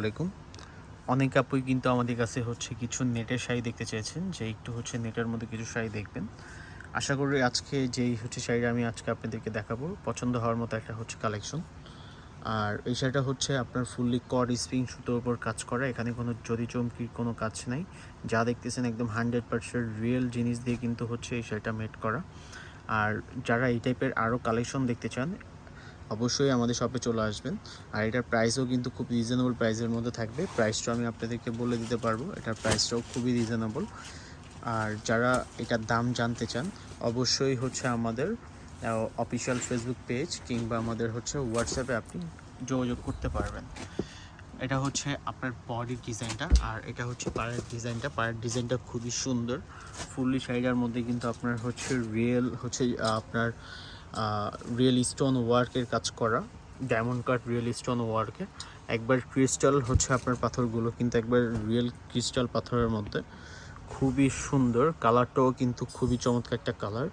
আলাইকুম। অনেক আপুই কিন্তু আমাদের কাছে হচ্ছে কিছু নেটের শাড়ি দেখতে চেয়েছেন, যে একটু হচ্ছে নেটের মধ্যে কিছু শাড়ি দেখবেন। আশা করি আজকে যেই হচ্ছে শাড়িটা আমি আজকে আপনাদেরকে দেখাবো, পছন্দ হওয়ার মতো একটা হচ্ছে কালেকশন। আর এই শাড়িটা হচ্ছে আপনার ফুললি কড স্প্রিং সুতোর উপর কাজ করা, এখানে কোনো যদি চমকির কোনো কাজ নাই। যা দেখতেছেন একদম হান্ড্রেড পার্সেন্ট রিয়েল জিনিস দিয়ে কিন্তু হচ্ছে এই শাড়িটা মেড করা। আর যারা এই টাইপের আরও কালেকশন দেখতে চান অবশ্যই আমাদের শপে চলে আসবেন। আর এটার প্রাইসও কিন্তু খুব রিজনেবল প্রাইসের মধ্যে থাকবে। প্রাইসটাও আমি আপনাদেরকে বলে দিতে পারব। এটার প্রাইসটাও খুবই রিজনেবল আর যারা এটার দাম জানতে চান, অবশ্যই হচ্ছে আমাদের অফিসিয়াল ফেসবুক পেজ কিংবা আমাদের হচ্ছে হোয়াটসঅ্যাপে আপনি যোগাযোগ করতে পারবেন। এটা হচ্ছে আপনার বডির ডিজাইনটা আর এটা হচ্ছে পায়ের ডিজাইনটা পায়ের ডিজাইনটা খুবই সুন্দর। ফুললি শাড়িটার মধ্যে কিন্তু আপনার হচ্ছে রিয়েল হচ্ছে আপনার রিয়েল স্টোন ওয়ার্কের কাজ করা ডায়মন্ড কাট রিয়েল স্টোন ওয়ার্কের একবার ক্রিস্টাল হচ্ছে আপনার পাথরগুলো, কিন্তু একবার রিয়েল ক্রিস্টাল পাথরের মধ্যে। খুবই সুন্দর কালারটাও কিন্তু খুবই চমৎকার একটা কালার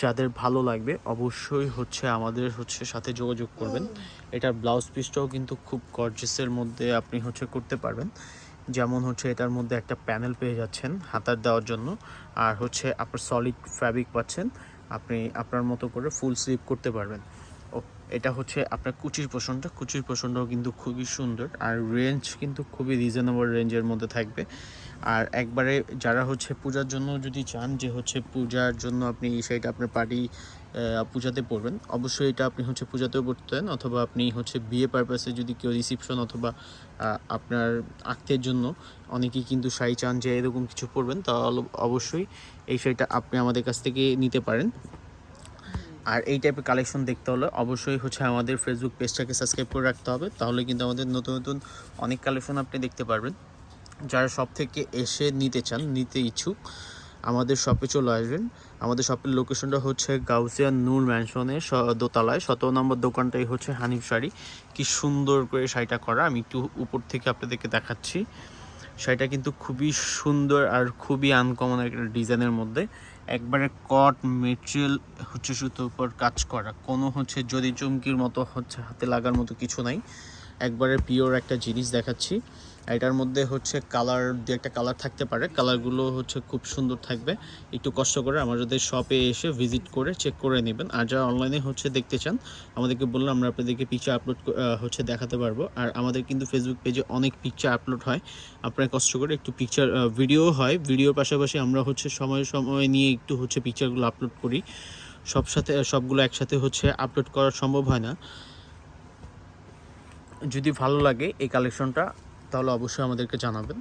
যাদের ভালো লাগবে, অবশ্যই হচ্ছে আমাদের হচ্ছে সাথে যোগাযোগ করবেন। এটার ব্লাউজ পিসটাও কিন্তু খুব গর্জেসের মধ্যে আপনি হচ্ছে করতে পারবেন। যেমন হচ্ছে এটার মধ্যে একটা প্যানেল পেয়ে যাচ্ছেন হাতার দেওয়ার জন্য। আর হচ্ছে আপনার সলিড ফ্যাব্রিক পাচ্ছেন। আপনি আপনার মতো করে ফুল স্লিপ করতে পারবেন। ও, এটা হচ্ছে আপনার কুচির পোষণটা। কুচির পোষণটাও কিন্তু খুবই সুন্দর। আর রেঞ্জ কিন্তু খুবই রিজনেবল রেঞ্জের মধ্যে থাকবে। আর একবারে যারা হচ্ছে পূজার জন্য যদি চান যে হচ্ছে পূজার জন্য আপনি এই সেটা আপনার পার্টি পূজাতে পড়বেন, অবশ্যই এটা আপনি হচ্ছে পূজাতেও পড়তে পড়তেন অথবা আপনি হচ্ছে বিয়ে পারপাসে যদি কেউ রিসিপশন অথবা আপনার আত্মীয়ের জন্য অনেকেই কিন্তু শাড়ি চান যে এরকম কিছু পরবেন তাহলে অবশ্যই এই শাড়িটা আপনি আমাদের কাছ থেকে নিতে পারেন। আর এই টাইপের কালেকশন দেখতে হলে অবশ্যই হচ্ছে আমাদের ফেসবুক পেজটাকে সাবস্ক্রাইব করে রাখতে হবে। তাহলে কিন্তু আমাদের নতুন নতুন অনেক কালেকশন আপনি দেখতে পারবেন। যারা সব থেকে এসে নিতে চান, নিতে ইচ্ছুক, আমাদের শপে চলে আসবেন। আমাদের শপের লোকেশনটা হচ্ছে গাউসিয়া নূর ম্যানশনের দোতলায়। সতেরো নম্বর দোকানটাই হচ্ছে হানিফ শাড়ি। কি সুন্দর করে শাড়িটা করা। আমি একটু উপর থেকে আপনাদেরকে দেখাচ্ছি। শাড়িটা কিন্তু খুবই সুন্দর আর খুবই আনকমন একটা ডিজাইনের মধ্যে। একবারে কট মেটেরিয়াল হচ্ছে সুতোর উপর কাজ করা। কোনো হচ্ছে যদি চুমকির মতো হচ্ছে হাতে লাগার মতো কিছু নাই। একবারে পিওর একটা জিনিস দেখাচ্ছি। এটার মধ্যে হচ্ছে কালার দু একটা কালার থাকতে পারে। কালারগুলো হচ্ছে খুব সুন্দর থাকবে। একটু কষ্ট করে আমাদের শপে এসে ভিজিট করে চেক করে নেবেন। আর যারা অনলাইনে হচ্ছে দেখতে চান, আমাদেরকে বললে আমরা আপনাদেরকে পিকচার আপলোড হচ্ছে দেখাতে পারব। আর আমাদের কিন্তু ফেসবুক পেজে অনেক পিকচার আপলোড হয়। আপনারা কষ্ট করে একটু পিকচার ভিডিও হয়। ভিডিওর পাশাপাশি আমরা হচ্ছে সময় সময় নিয়ে একটু হচ্ছে পিকচারগুলো আপলোড করি। সব সাথে, সবগুলো একসাথে হচ্ছে আপলোড করা সম্ভব হয় না। যদি ভালো লাগে এই কালেকশনটা তাহলে অবশ্যই আমাদেরকে জানাবেন।